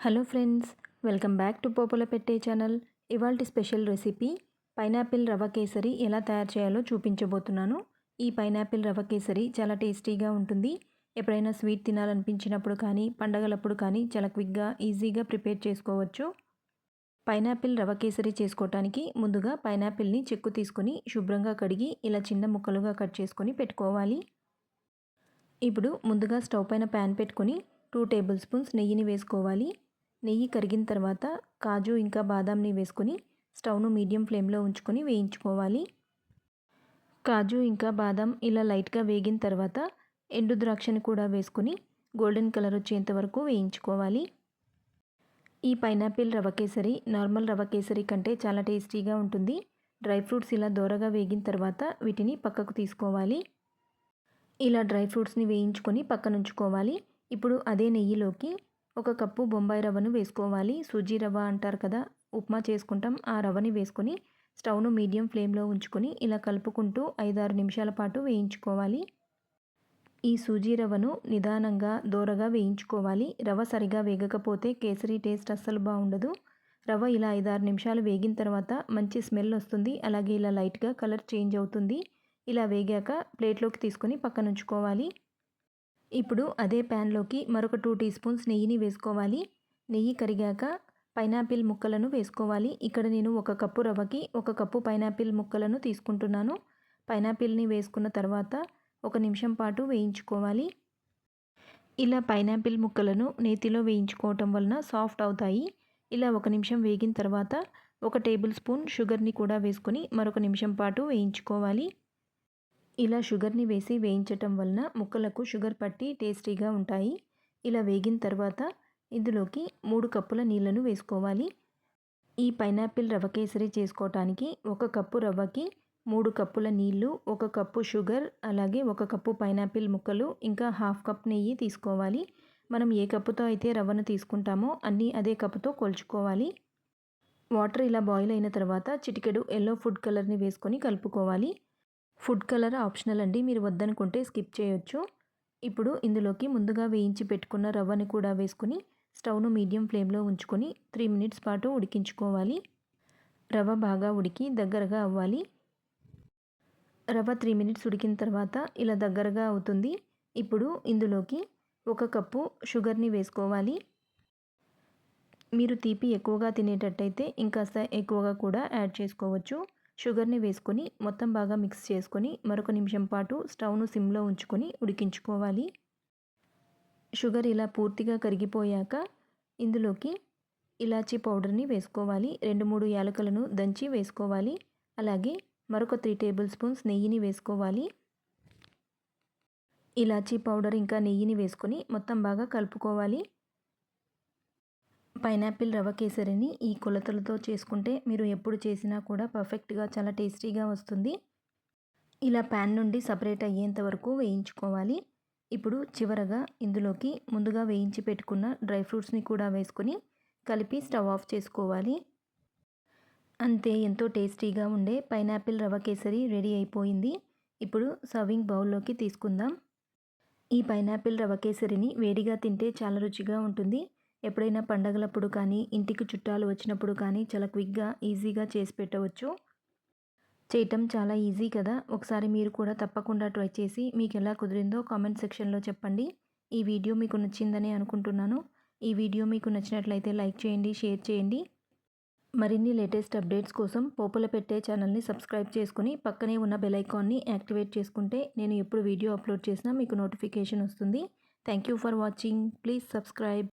Hello friends welcome back to Popula Pette channel. ఇవాల్టి special recipe pineapple rava kesari ఎలా తయారు చేయాలో చూపించబోతున్నాను. ఈ పైనాపిల్ రవ కేసరి చాలా టేస్టీగా ఉంటుంది. ఎప్పుడైనా స్వీట్ తినాలనిపించినప్పుడు కానీ పండగలప్పుడు కానీ చాలా క్విక్గా ఈజీగా ప్రిపేర్ చేసుకోవచ్చు. పైనాపిల్ రవ కేసరి చేసుకోవటానికి ముందుగా పైనాపిల్ని చెక్కు తీసుకొని శుభ్రంగా కడిగి ఇలా చిన్న ముక్కలుగా కట్ చేసుకొని పెట్టుకోవాలి. ఇప్పుడు ముందుగా స్టవ్ పైన ప్యాన్ పెట్టుకొని టూ టేబుల్ స్పూన్స్ నెయ్యిని వేసుకోవాలి. నెయ్యి కరిగిన తర్వాత కాజు ఇంకా బాదాంని వేసుకొని స్టవ్ను మీడియం ఫ్లేమ్లో ఉంచుకొని వేయించుకోవాలి. కాజు ఇంకా బాదం ఇలా లైట్గా వేగిన తర్వాత ఎండు ద్రాక్షని కూడా వేసుకొని గోల్డెన్ కలర్ వచ్చేంత వరకు వేయించుకోవాలి. ఈ పైనాపిల్ రవ కేసరి నార్మల్ రవ కేసరి కంటే చాలా టేస్టీగా ఉంటుంది. డ్రై ఫ్రూట్స్ ఇలా దోరగా వేగిన తర్వాత వీటిని పక్కకు తీసుకోవాలి. ఇలా డ్రై ఫ్రూట్స్ని వేయించుకొని పక్కనుంచుకోవాలి. ఇప్పుడు అదే నెయ్యిలోకి ఒక కప్పు బొంబాయి రవ్వను వేసుకోవాలి. సూజీ రవ్వ అంటారు కదా ఉప్మా చేసుకుంటాం. ఆ రవ్వని వేసుకొని స్టవ్ను మీడియం ఫ్లేమ్లో ఉంచుకొని ఇలా కలుపుకుంటూ ఐదారు నిమిషాల పాటు వేయించుకోవాలి. ఈ సూజీ రవ్వను నిదానంగా దోరగా వేయించుకోవాలి. రవ్వ సరిగా వేగకపోతే కేసరి టేస్ట్ అస్సలు బాగుండదు. రవ్వ ఇలా ఐదారు నిమిషాలు వేగిన తర్వాత మంచి స్మెల్ వస్తుంది. అలాగే ఇలా లైట్గా కలర్ చేంజ్ అవుతుంది. ఇలా వేగాక ప్లేట్లోకి తీసుకొని పక్కన ఉంచుకోవాలి ఇప్పుడు అదే ప్యాన్లోకి మరొక టూ టీ స్పూన్స్ నెయ్యిని వేసుకోవాలి. నెయ్యి కరిగాక పైనాపిల్ ముక్కలను వేసుకోవాలి. ఇక్కడ నేను ఒక కప్పు రవ్వకి ఒక కప్పు పైనాపిల్ ముక్కలను తీసుకుంటున్నాను. పైనాపిల్ని వేసుకున్న తర్వాత ఒక నిమిషం పాటు వేయించుకోవాలి. ఇలా పైనాపిల్ ముక్కలను నేతిలో వేయించుకోవటం వలన సాఫ్ట్ అవుతాయి. ఇలా ఒక నిమిషం వేగిన తర్వాత ఒక టేబుల్ స్పూన్ షుగర్ని కూడా వేసుకొని మరొక నిమిషం పాటు వేయించుకోవాలి. ఇలా షుగర్ని వేసి వేయించటం వలన ముక్కలకు షుగర్ పట్టి టేస్టీగా ఉంటాయి. ఇలా వేగిన తర్వాత ఇందులోకి మూడు కప్పుల నీళ్ళను వేసుకోవాలి. ఈ పైనాపిల్ రవ్వ కేసరి చేసుకోవటానికి ఒక కప్పు రవ్వకి మూడు కప్పుల నీళ్ళు ఒక కప్పు షుగర్ అలాగే ఒక కప్పు పైనాపిల్ ముక్కలు ఇంకా హాఫ్ కప్ నెయ్యి తీసుకోవాలి. మనం ఏ కప్పుతో అయితే రవ్వను తీసుకుంటామో అన్నీ అదే కప్పుతో కొలుచుకోవాలి. వాటర్ ఇలా బాయిల్ అయిన తర్వాత చిటికెడు ఎల్లో ఫుడ్ కలర్ని వేసుకొని కలుపుకోవాలి. ఫుడ్ కలర్ ఆప్షనల్ అండి. మీరు వద్దనుకుంటే స్కిప్ చేయొచ్చు. ఇప్పుడు ఇందులోకి ముందుగా వేయించి పెట్టుకున్న రవ్వని కూడా వేసుకుని స్టవ్ను మీడియం ఫ్లేమ్లో ఉంచుకొని త్రీ మినిట్స్ పాటు ఉడికించుకోవాలి. రవ్వ బాగా ఉడికి దగ్గరగా అవ్వాలి. రవ్వ త్రీ మినిట్స్ ఉడికిన తర్వాత ఇలా దగ్గరగా అవుతుంది. ఇప్పుడు ఇందులోకి ఒక కప్పు షుగర్ని వేసుకోవాలి. మీరు తీపి ఎక్కువగా తినేటట్టయితే ఇంకాస్త ఎక్కువగా కూడా యాడ్ చేసుకోవచ్చు. షుగర్ని వేసుకొని మొత్తం బాగా మిక్స్ చేసుకొని మరొక నిమిషం పాటు స్టవ్ను సిమ్లో ఉంచుకొని ఉడికించుకోవాలి. షుగర్ ఇలా పూర్తిగా కరిగిపోయాక ఇందులోకి ఇలాచీ పౌడర్ని వేసుకోవాలి. రెండు మూడు యాలకులను దంచి వేసుకోవాలి. అలాగే మరొక త్రీ టేబుల్ స్పూన్స్ నెయ్యిని వేసుకోవాలి. ఇలాచీ పౌడర్ ఇంకా నెయ్యిని వేసుకొని మొత్తం బాగా కలుపుకోవాలి. పైనాపిల్ రవ కేసరిని ఈ కొలతలతో చేసుకుంటే మీరు ఎప్పుడు చేసినా కూడా పర్ఫెక్ట్గా చాలా టేస్టీగా వస్తుంది. ఇలా ప్యాన్ నుండి సపరేట్ అయ్యేంత వరకు వేయించుకోవాలి. ఇప్పుడు చివరగా ఇందులోకి ముందుగా వేయించి పెట్టుకున్న డ్రై ఫ్రూట్స్ని కూడా వేసుకొని కలిపి స్టవ్ ఆఫ్ చేసుకోవాలి. అంతే ఎంతో టేస్టీగా ఉండే పైనాపిల్ రవ కేసరి రెడీ అయిపోయింది. ఇప్పుడు సర్వింగ్ బౌల్లోకి తీసుకుందాం. ఈ పైనాపిల్ రవ కేసరిని వేడిగా తింటే చాలా రుచిగా ఉంటుంది. ఎప్పుడైనా పండగలప్పుడు కానీ ఇంటికి చుట్టాలు వచ్చినప్పుడు కానీ చాలా క్విక్గా ఈజీగా చేసి పెట్టవచ్చు. చేయటం చాలా ఈజీ కదా. ఒకసారి మీరు కూడా తప్పకుండా ట్రై చేసి మీకు ఎలా కుదిరిందో కామెంట్ సెక్షన్లో చెప్పండి. ఈ వీడియో మీకు నచ్చిందని అనుకుంటున్నాను. ఈ వీడియో మీకు నచ్చినట్లయితే లైక్ చేయండి షేర్ చేయండి. మరిన్ని లేటెస్ట్ అప్డేట్స్ కోసం పోపుల పెట్టే ఛానల్ని సబ్స్క్రైబ్ చేసుకుని పక్కనే ఉన్న బెల్ ఐకాన్ని యాక్టివేట్ చేసుకుంటే నేను ఎప్పుడు వీడియో అప్లోడ్ చేసినా మీకు నోటిఫికేషన్ వస్తుంది. Thank you for watching. Please subscribe.